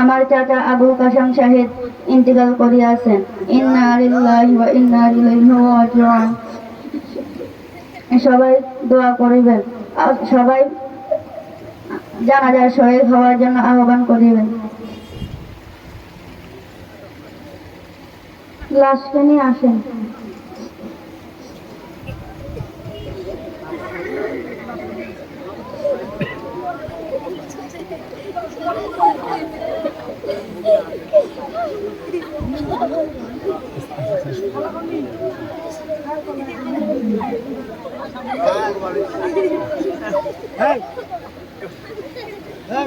আমার চাচা আবুল কাসম শাহিদ ইন্তিকাল করিয়াছেন। সবাই দোয়া করিবেন। সবাই জানাজার শহীদ হওয়ার জন্য আহ্বান করিবেন। লাশকে নিয়ে আসেন। হ্যাঁ হ্যাঁ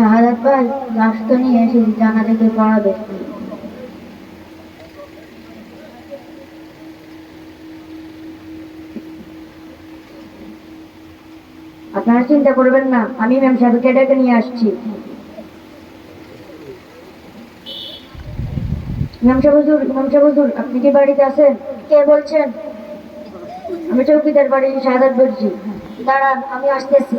শাহাদাত ভাই লাশ তো নিয়ে এসেছি জানাজাকে পড়াবে আপনারা চিন্তা করবেন না, আমি ম্যাম সাহেবকে ডেকে নিয়ে আসছি। আপনি কি বাড়িতে আছেন? কে বলছেন? আমি চৌকিদার বাড়ি শাহাদাত বলছি। দাঁড়ান, আমি আসতেছি।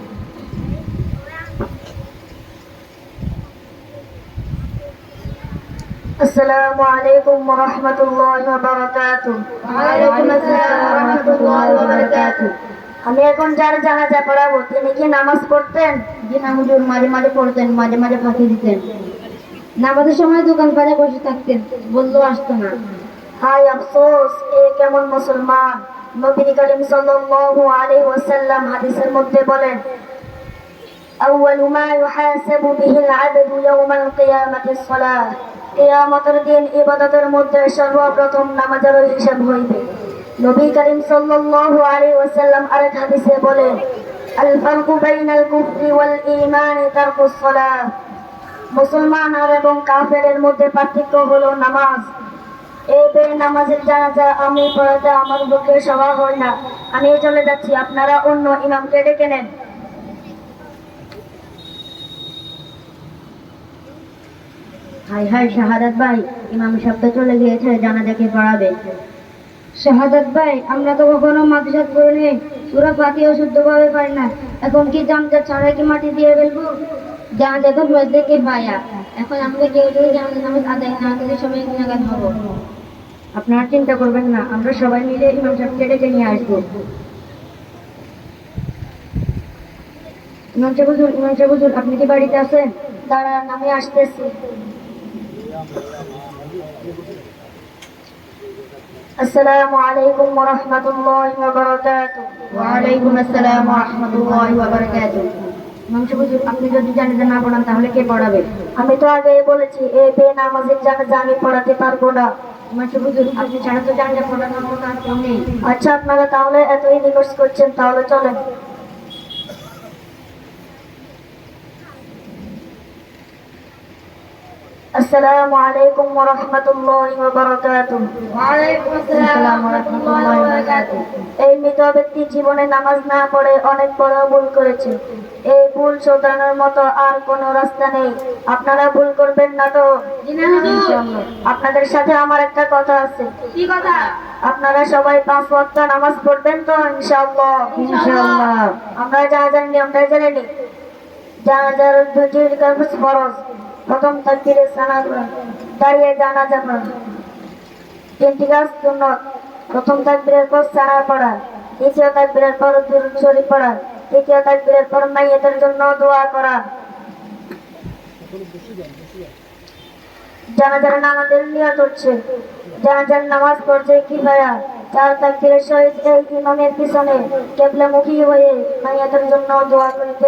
السلام عليكم ورحمة الله وبركاته وعليكم السلام ورحمة الله وبركاته আমি এখন যার জানাজা পড়াবো তিনি কি নামাজ পড়তেন জি না হুজুর মাঝে মাঝে পড়তেন মাঝে মাঝে ফাঁকি দিতেন নামাজের সময় দোকান পাড়ে বসে থাকতেন বললেও আসতো না হাই আফসোস এ কেমন মুসলমান নবী করিম সাল্লাল্লাহু আলাইহি ওয়াসাল্লাম হাদিসের মধ্যে বলেন أول ما يحاسب به العبد يوم القيامة الصلاة কিয়ামতের দিন ইবাদতের মধ্যে সর্বপ্রথম নামাজের হিসাব হইবে। নবী করিম সাল্লাল্লাহু আলাইহি ওয়াসাল্লাম আরেক হাদিসে বলেন আল ফারকু বাইনাল কুফরি ওয়াল ঈমান তারকুস মুসলমান আর এবং কাফেরের মধ্যে পার্থক্য হলো নামাজ। এই বে নামাজের জানাজা আমি পড়াতে আমার পক্ষে সভা হয় না। আমি চলে যাচ্ছি। আপনারা অন্য ইমামকে ডেকে নেন। হাই হাই শাহাদাত ভাই, ইমাম শব্দ চলে গিয়েছে জানাজাকে পড়াবে। শাহাদাত ভাই, আমরা তো কখনো মাদ্রাসাত পড়িনি সুরা ফাতিহা শুদ্ধভাবে পারি না। এখন কি জামজা ছাড়া কি মাটি দিয়ে ফেলব? জানাজা তো মসজিদকে পায়া এখন আমরা কেউ যদি জানাজা নামাজ আদায় না করি, সবাই গুণাগান হব। আপনারা চিন্তা করবেন না, আমরা সবাই মিলে ইমাম সাহেবকে ডেকে নিয়ে আসব। ইমাম সাহেব ইমাম সাহেব আপনি কি বাড়িতে আছেন? দাঁড়ান, আমি আসতেছি। السلام عليكم ورحمة الله وبركاته وعليكم السلام ورحمة الله وبركاته ইমাম সাহেব হুজুর, আপনি যদি জানাজা না পড়ান তাহলে কে পড়াবে আমি তো আগেই বলেছি এই বে নামাজের জানাজা আমি পড়াতে পারবো না ইমাম সাহেব হুজুর, আপনি ছাড়া তো জানাজা পড়ানোর মতো আর কেউ নেই আচ্ছা আপনারা তাহলে এতই রিকোয়েস্ট করছেন তাহলে চলেন السلام عليكم ورحمة الله وبركاته ওয়ালাইকুম আসসালাম ওয়া রাহমাতুল্লাহি ওয়া বারাকাতুহু এই মৃত ব্যক্তি জীবনে নামাজ না পড়ে অনেক বড় ভুল করেছে এই ভুল শোধরানোর মতো আর কোনো রাস্তা নেই আপনারা ভুল করবেন না তো জি না হুজুর আপনাদের সাথে আমার একটা কথা আছে কি কথা আপনারা সবাই পাঁচ ওয়াক্ত নামাজ পড়বেন তো ইনশাআল্লাহ ইনশাআল্লাহ। আমরা জানাজার নিয়মটা জেনে নিই জানাজার দুটি কাগজ ফরজ প্রথম তাকবীরে পড়া দাঁড়িয়ে জানাজা পড়া তিনটি কাজ সুন্নত প্রথম তাকবীরের পর সানা পড়া, দ্বিতীয় তাকবীরের পর দুরূদ শরীফ পড়া, তৃতীয় তাকবীরের পর মাইয়াতের জন্য দোয়া করা। জানাজার নামাজের নিয়ত হচ্ছে, জানাজার নামাজ পড়ছে কি ভাইয়া? চার তাকবীরের সহিত এই ইমামের পিছনে কেবলামুখী হয়ে মাইয়াতের জন্য দোয়া করিতে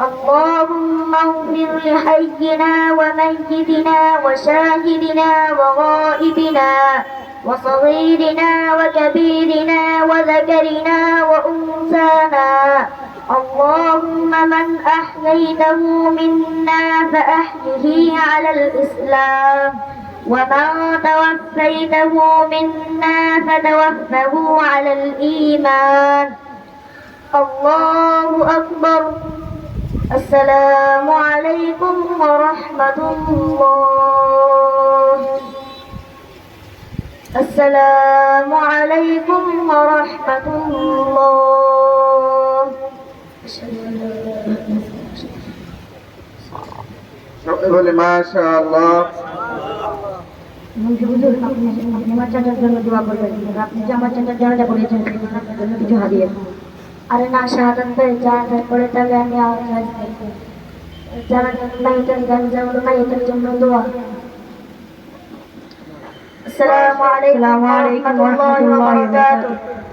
اللهم اغفر لحينا وميتنا وشاهدنا وغائبنا وصغيرنا وكبيرنا وذكرنا وأنثانا. اللهم من أحييته منا فأحيه على الإسلام. ومن توفيته منا فتوفه على الإيمان. الله أكبر. السلام عليكم ورحمة الله السلام عليكم ورحمة الله সবাই বলে মাশাআল্লাহ মন্ত্রী হুজুর আপনি আপনি আমার চাচার জন্য দোয়া করবেন আপনি যে আমার চাচার জানাজা করেছেন আপনার জন্য কিছু হারিয়ে আরে না শাহাদাত পেয়ে জানাজা করে তাহলে আমি আর জানাজা মাইতের জানাজা হলো মাইতের জন্য দোয়া। আসসালামু আলাইকুম ওয়া রাহমাতুল্লাহি ওয়া বারাকাতুহু।